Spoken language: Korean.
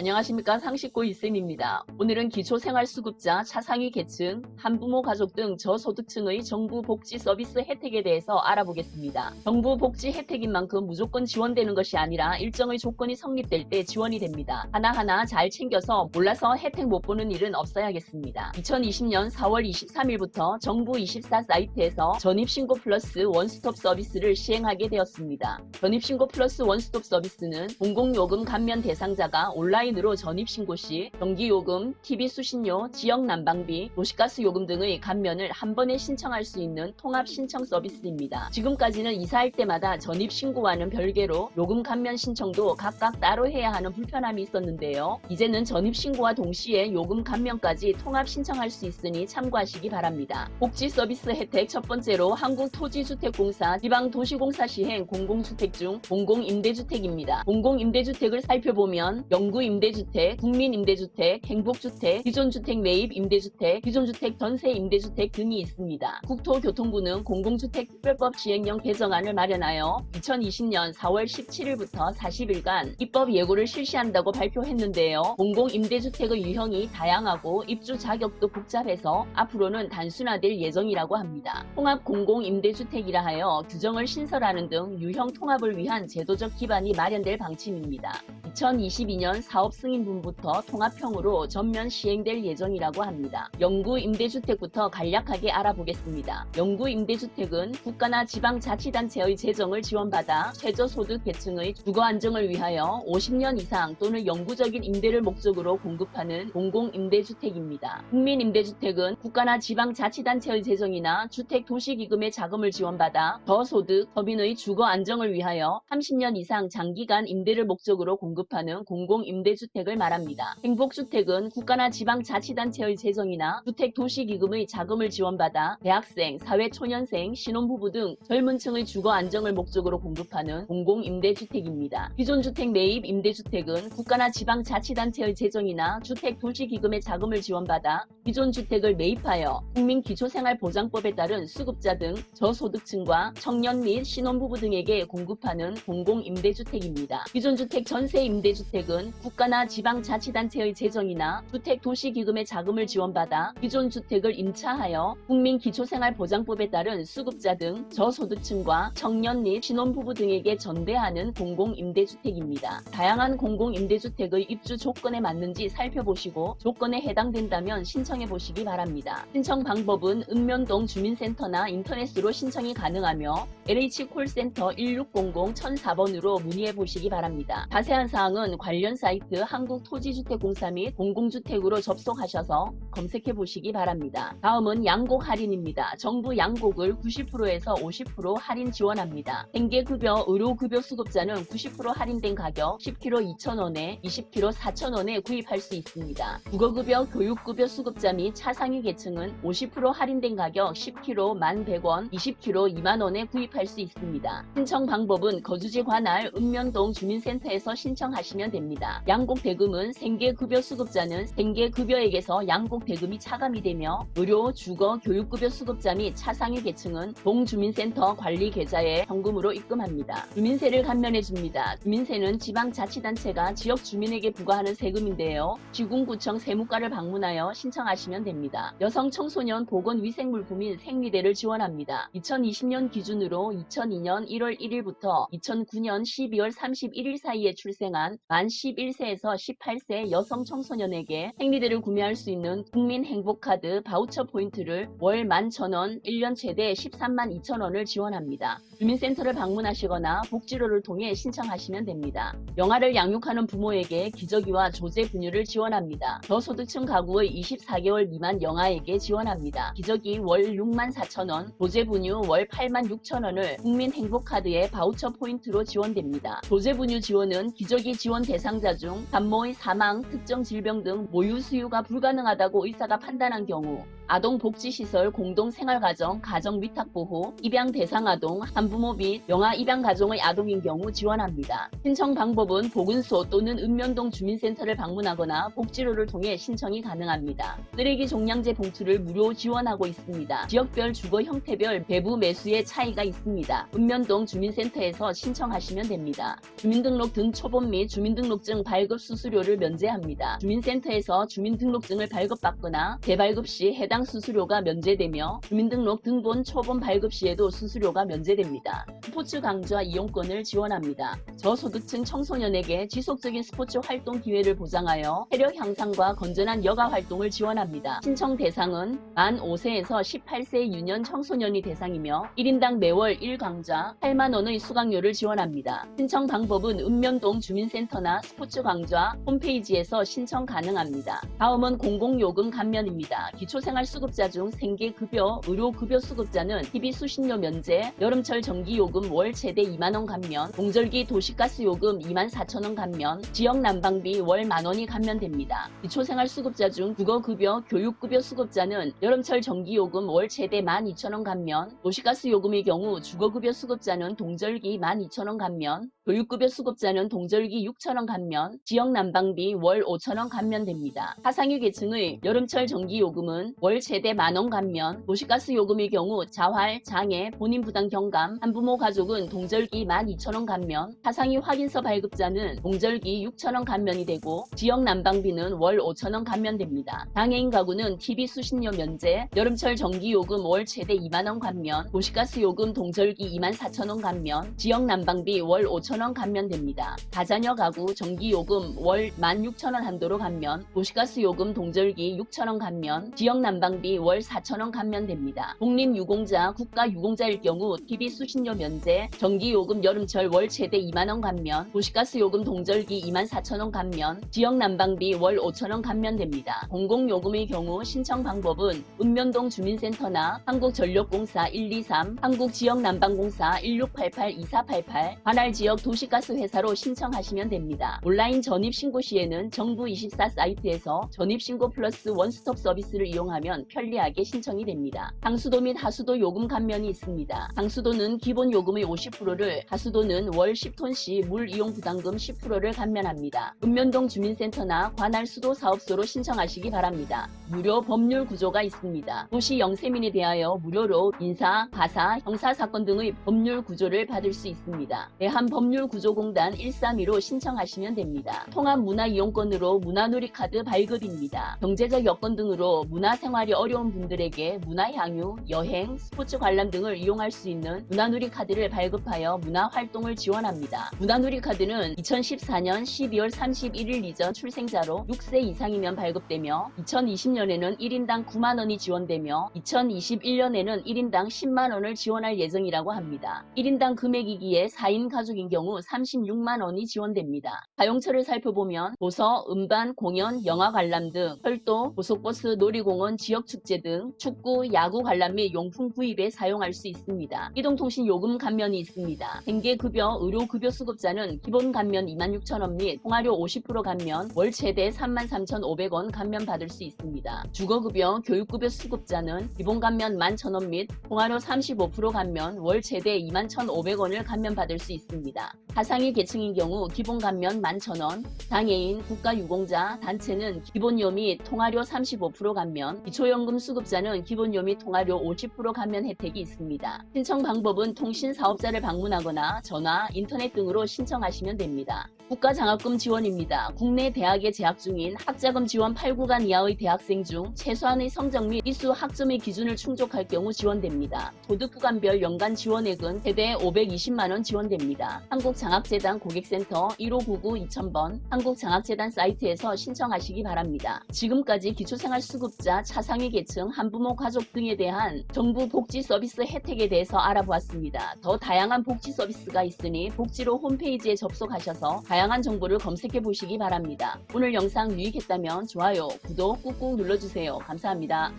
안녕하십니까 상식고 이쌤입니다. 오늘은 기초생활수급자, 차상위 계층, 한부모 가족 등 저소득층의 정부 복지 서비스 혜택에 대해서 알아보겠습니다. 정부 복지 혜택인 만큼 무조건 지원되는 것이 아니라 일정의 조건이 성립될 때 지원이 됩니다. 하나하나 잘 챙겨서 몰라서 혜택 못 보는 일은 없어야겠습니다. 2020년 4월 23일부터 정부 24 사이트에서 전입신고 플러스 원스톱 서비스를 시행하게 되었습니다. 전입신고 플러스 원스톱 서비스는 공공요금 감면 대상자가 온라인 으로 전입신고 시 전기요금, TV 수신료, 지역 난방비, 도시가스 요금 등의 감면을 한 번에 신청할 수 있는 통합 신청 서비스입니다. 지금까지는 이사할 때마다 전입신고와는 별개로 요금 감면 신청도 각각 따로 해야 하는 불편함이 있었는데요. 이제는 전입신고와 동시에 요금 감면까지 통합 신청할 수 있으니 참고하시기 바랍니다. 복지 서비스 혜택 첫 번째로 한국토지주택공사 지방도시공사 시행 공공주택 중 공공임대주택입니다. 공공임대주택을 살펴보면 영구임대 주택, 국민 임대주택, 행복주택, 기존 주택 매입 임대주택, 기존 주택 전세 임대주택 등이 있습니다. 국토교통부는 공공주택특별법 시행령 개정안을 마련하여 2020년 4월 17일부터 40일간 입법 예고를 실시한다고 발표했는데요. 공공임대주택의 유형이 다양하고 입주 자격도 복잡해서 앞으로는 단순화될 예정이라고 합니다. 통합 공공임대주택이라 하여 규정을 신설하는 등 유형 통합을 위한 제도적 기반이 마련될 방침입니다. 2022년 사업 승인분부터 통합형으로 전면 시행될 예정이라고 합니다. 영구 임대주택부터 간략하게 알아보겠습니다. 영구 임대주택은 국가나 지방자치단체의 재정을 지원받아 최저소득 계층의 주거 안정을 위하여 50년 이상 또는 영구적인 임대를 목적으로 공급하는 공공임대주택입니다. 국민임대주택은 국가나 지방자치단체의 재정이나 주택도시기금의 자금을 지원받아 저소득 서민의 주거 안정을 위하여 30년 이상 장기간 임대를 목적으로 공급하는 공공임대주택 을 말합니다. 행복주택은 국가나 지방자치단체의 재정이나 주택도시기금의 자금을 지원받아 대학생, 사회초년생, 신혼부부 등 젊은 층의 주거 안정을 목적으로 공급하는 공공임대주택입니다. 기존 주택 매입 임대주택은 국가나 지방자치단체의 재정이나 주택도시기금의 자금을 지원받아 기존 주택을 매입하여 국민기초생활보장법에 따른 수급자 등 저소득층과 청년 및 신혼부부 등에게 공급하는 공공임대주택입니다. 기존 주택 전세 임대주택은 국가 나 지방자치단체의 재정이나 주택도시기금의 자금을 지원받아 기존 주택을 임차하여 국민기초생활보장법에 따른 수급자 등 저소득층과 청년 및 신혼부부 등에게 전대하는 공공임대주택입니다. 다양한 공공임대주택의 입주 조건에 맞는지 살펴보시고 조건에 해당된다면 신청해 보시기 바랍니다. 신청 방법은 읍면동 주민센터나 인터넷으로 신청이 가능하며 LH콜센터 1600-1004번으로 문의해 보시기 바랍니다. 자세한 사항은 관련 사이트 한국토지주택공사 및 공공주택으로 접속하셔서 검색해 보시기 바랍니다. 다음은 양곡 할인입니다. 정부 양곡을 90%에서 50% 할인 지원합니다. 생계급여, 의료급여 수급자는 90% 할인된 가격 10kg 2,000원에 20kg 4,000원에 구입할 수 있습니다. 국어급여, 교육급여 수급자 및 차상위 계층은 50% 할인된 가격 10kg 1,100원, 20kg 2만원에 구입할 수 있습니다. 신청 방법은 거주지 관할 읍면동 주민센터에서 신청하시면 됩니다. 양곡 대금은 생계급여 수급자는 생계급여액에서 양곡 대금이 차감이 되며 의료, 주거, 교육급여 수급자 및 차상위 계층은 동주민센터 관리 계좌에 현금으로 입금합니다. 주민세를 감면해 줍니다. 주민세는 지방자치단체가 지역 주민에게 부과하는 세금인데요. 시군구청 세무과를 방문하여 신청하시면 됩니다. 여성 청소년 보건 위생 물품 및 생리대를 지원합니다. 2020년 기준으로 2002년 1월 1일부터 2009년 12월 31일 사이에 출생한 만 11세 에서 18세 여성 청소년에게 생리대를 구매할 수 있는 국민 행복카드 바우처 포인트를 월 11,000원, 1년 최대 13만 2천원을 지원합니다. 주민센터를 방문하시거나 복지로를 통해 신청하시면 됩니다. 영아를 양육하는 부모에게 기저귀와 조제 분유를 지원합니다. 저소득층 가구의 24개월 미만 영아에게 지원합니다. 기저귀 월 6만 4천원, 조제 분유 월 8만 6천원을 국민 행복카드에 바우처 포인트로 지원됩니다. 조제 분유 지원은 기저귀 지원 대상자 중 산모의 사망, 특정 질병 등 모유 수유가 불가능하다고 의사가 판단한 경우 아동복지시설 공동생활가정 가정위탁보호 입양 대상 아동 한부모 및 영아 입양 가정의 아동인 경우 지원합니다. 신청 방법은 보건소 또는 읍면동 주민센터를 방문하거나 복지로를 통해 신청이 가능합니다. 쓰레기 종량제 봉투를 무료 지원하고 있습니다. 지역별 주거 형태별 배부 매수의 차이가 있습니다. 읍면동 주민센터에서 신청하시면 됩니다. 주민등록 등 초본 및 주민등록증 발급 수수료를 면제합니다. 주민센터에서 주민등록증을 발급받거나 재발급 시 해당 수수료가 면제되며 주민등록 등본 초본 발급 시에도 수수료가 면제됩니다. 스포츠 강좌 이용권을 지원합니다. 저소득층 청소년에게 지속적인 스포츠 활동 기회를 보장하여 체력 향상과 건전한 여가 활동을 지원합니다. 신청 대상은 만 5세에서 18세 유년 청소년이 대상이며 1인당 매월 1강좌 8만원의 수강료를 지원합니다. 신청 방법은 읍면동 주민센터나 스포츠 강좌 홈페이지에서 신청 가능합니다. 다음은 공공요금 감면입니다. 기초생활 수급자 중 생계급여, 의료급여 수급자는 TV 수신료 면제, 여름철 전기요금 월 최대 2만원 감면, 동절기 도시가스 요금 2만 4천원 감면, 지역 난방비 월 만원이 감면됩니다. 기초생활 수급자 중 국어급여, 교육급여 수급자는 여름철 전기요금 월 최대 12,000원 감면, 도시가스 요금의 경우 주거급여 수급자는 동절기 12,000원 감면, 교육급여 수급자는 동절기 6,000원 감면, 지역 난방비 월 5,000원 감면됩니다. 하상위 계층의 여름철 전기요금은 월 최대 만원 감면, 도시가스 요금의 경우 자활, 장애, 본인 부담 경감, 한부모 가족은 동절기 12,000원 감면, 하상위 확인서 발급자는 동절기 6,000원 감면이 되고 지역 난방비는 월 5,000원 감면됩니다. 장애인 가구는 TV 수신료 면제, 여름철 전기요금 월 최대 2만원 감면, 도시가스 요금 동절기 24,000원 감면, 지역 난방비 월 5,000원 감면됩니다. 다자녀 가구 전기요금 월 16,000원 한도로 감면, 도시가스 요금 동절기 6,000원 감면, 지역 난방비 월 4,000원 감면됩니다. 독립유공자, 국가유공자일 경우 TV 수신료 면제, 전기요금 여름철 월 최대 2만원 감면, 도시가스 요금 동절기 24,000원 감면, 지역 난방비 월 5,000원 감면됩니다. 공공요금의 경우 신청 방법은 읍면동 주민센터나 한국전력공사 123, 한국지역난방공사 1688-2488, 관할 지역 도 시가스 회사로 신청하시면 됩니다. 온라인 전입신고 시에는 정부24 사이트에서 전입신고 플러스 원스톱 서비스를 이용하면 편리하게 신청이 됩니다. 상수도 및 하수도 요금 감면이 있습니다. 상수도는 기본 요금의 50%를, 하수도는 월 10톤 시물 이용 부담금 10%를 감면합니다. 읍면동 주민센터나 관할 수도 사업소로 신청하시기 바랍니다. 무료 법률 구조가 있습니다. 도시 영세민에 대하여 무료로 인사, 가사, 형사 사건 등의 법률 구조를 받을 수 있습니다. 대한법률 구조공단 132로 신청하시면 됩니다. 통합문화이용권으로 문화누리카드 발급입니다. 경제적 여건 등으로 문화생활이 어려운 분들에게 문화향유, 여행, 스포츠 관람 등을 이용할 수 있는 문화누리카드를 발급하여 문화활동을 지원합니다. 문화누리카드는 2014년 12월 31일 이전 출생자로 6세 이상이면 발급되며 2020년에는 1인당 9만원이 지원되며 2021년에는 1인당 10만원을 지원할 예정이라고 합니다. 1인당 금액이기에 4인 가족인 경우 36만 원이 지원됩니다. 사용처를 살펴보면 도서, 음반, 공연, 영화 관람 등 철도, 고속버스, 놀이공원, 지역축제 등 축구, 야구 관람 및 용품 구입에 사용할 수 있습니다. 이동통신 요금 감면이 있습니다. 생계급여, 의료급여 수급자는 기본 감면 26,000원 및 통화료 50% 감면, 월 최대 33,500원 감면 받을 수 있습니다. 주거급여, 교육급여 수급자는 기본 감면 11,000원 및 통화료 35% 감면, 월 최대 21,500원을 감면 받을 수 있습니다. 하상위 계층인 경우 기본 감면 11,000원, 장애인, 국가유공자, 단체는 기본료 및 통화료 35% 감면, 기초연금 수급자는 기본료 및 통화료 50% 감면 혜택이 있습니다. 신청 방법은 통신 사업자를 방문하거나 전화, 인터넷 등으로 신청하시면 됩니다. 국가장학금 지원입니다. 국내 대학에 재학 중인 학자금 지원 8구간 이하의 대학생 중 최소한의 성적 및 이수 학점의 기준을 충족할 경우 지원됩니다. 도덕 구간별 연간 지원액은 최대 520만원 지원됩니다. 한국장학재단 고객센터 1599-2000번 한국장학재단 사이트에서 신청하시기 바랍니다. 지금까지 기초생활수급자, 차상위 계층, 한부모 가족 등에 대한 정부 복지 서비스 혜택에 대해서 알아보았습니다. 더 다양한 복지 서비스가 있으니 복지로 홈페이지에 접속하셔서 다양한 정보를 검색해 보시기 바랍니다. 오늘 영상 유익했다면 좋아요, 구독 꾹꾹 눌러주세요. 감사합니다.